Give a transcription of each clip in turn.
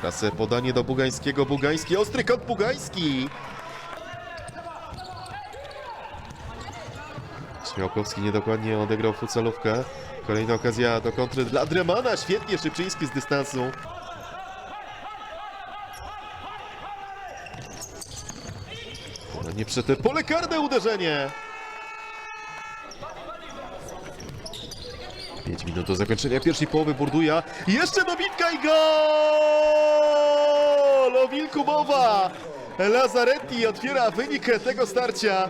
Teraz podanie do Bugańskiego. Bugański, ostry kąt Bugański. Śmiałkowski niedokładnie odegrał fucelówkę. Kolejna okazja do kontry dla Dremana. Świetnie Szybczyński z dystansu. Nie przed te pole karne uderzenie. Minut do zakończenia pierwszej połowy Burduja. Jeszcze dobitka i gol! O wilku mowa! Lazaretti otwiera wynik tego starcia.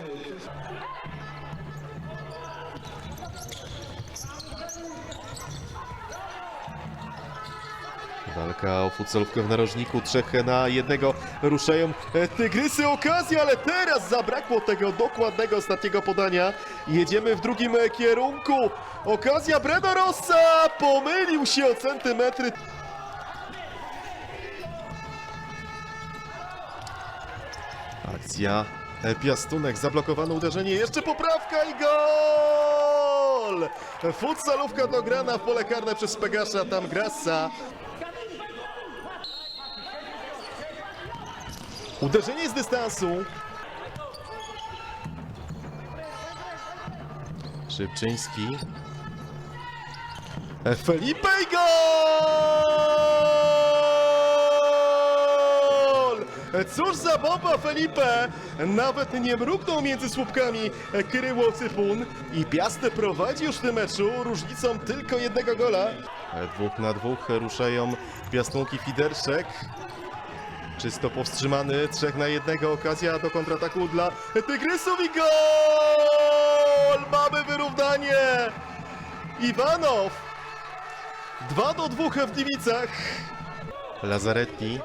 Walka o futsalówkę w narożniku. Trzech na jednego ruszają e, Tygrysy. Okazja, ale teraz zabrakło tego dokładnego ostatniego podania. Jedziemy w drugim e, kierunku. Okazja Breno Rossa! Pomylił się o centymetry. Akcja. e, Piastunek, zablokowane uderzenie, jeszcze poprawka i gol! Futsalówka dograna w pole karne przez Pegasza, tam Grassa. Uderzenie z dystansu. Szybczyński. Felipe i gol! Cóż za bomba Felipe! Nawet nie mrugnął między słupkami Kryło Cypun i Piastę prowadzi już w tym meczu różnicą tylko jednego gola. Dwóch na dwóch ruszają piastunki Fiderszek. Czysto powstrzymany, trzech na jednego, okazja do kontrataku dla Tygrysów i gol! Mamy wyrównanie! Iwanow! 2 do 2 w Gliwicach. Lazaretti.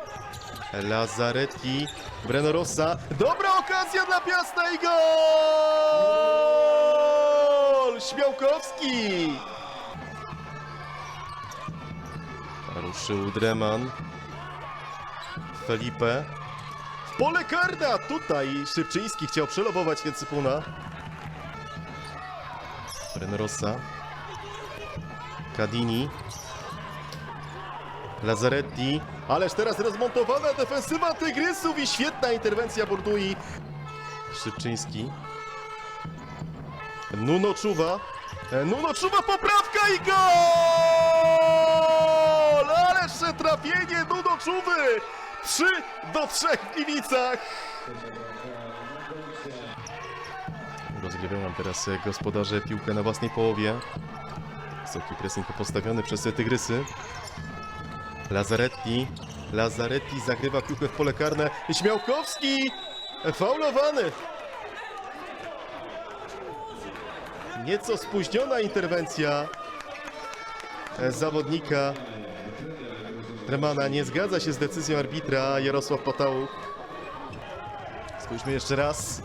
Lazaretti. Breno Rossa. Dobra okazja dla Piasta i gol! Śmiałkowski! Ruszył Dreman. Felipe. Pole karda! Tutaj Szybczyński chciał przelobować Cypuna. Rossa. Kadini. Lazaretti. Ależ teraz rozmontowana defensywa Tygrysów i świetna interwencja Burdui. Szybczyński. Nuno Czuwa. Nuno Czuwa, poprawka i gol! Ależ trafienie Nuno Czuwy! 3 do 3 w Gliwicach. Rozgrywają teraz gospodarze piłkę na własnej połowie. Wysoki pressing postawiony przez Tygrysy. Lazaretti. Lazaretti zagrywa piłkę w pole karne. Śmiałkowski! Faulowany! Nieco spóźniona interwencja zawodnika Remana. Nie zgadza się z decyzją arbitra Jarosław Patałuk. Spójrzmy jeszcze raz.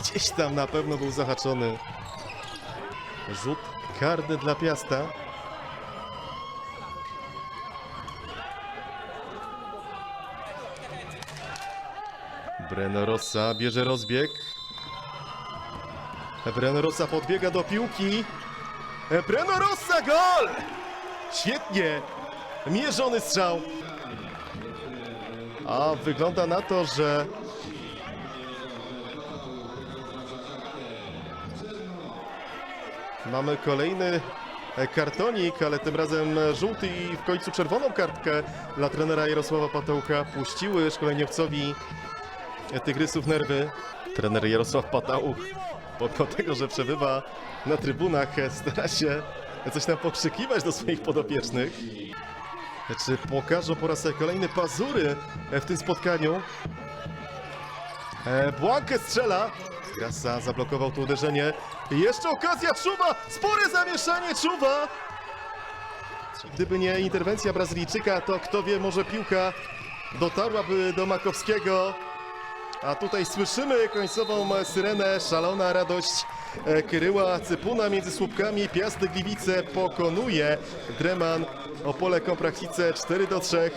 Gdzieś tam na pewno był zahaczony. Rzut karny dla Piasta. Breno Rossa bierze rozbieg. Breno Rossa podbiega do piłki. Breno Rossa gol! Świetnie! Mierzony strzał. A wygląda na to, że Mamy kolejny kartonik, ale tym razem żółty i w końcu czerwoną kartkę dla trenera Jarosława Patałka. Puściły szkoleniowcowi Tygrysów nerwy. Trener Jarosław Patałuk, pomimo tego, że przebywa na trybunach, stara się coś tam pokrzykiwać do swoich podopiecznych. Czy pokażą po raz kolejny pazury e, w tym spotkaniu? E, Błankę strzela. Grasa zablokował to uderzenie. I Jeszcze okazja Czuwa! Spore zamieszanie Czuwa! Gdyby nie interwencja Brazylijczyka, to kto wie, może piłka dotarłaby do Makowskiego. A tutaj słyszymy końcową syrenę, szalona radość e, Kryła Cypuna między słupkami. Piast Gliwice pokonuje Dreman Opole Komprachice 4 do 3.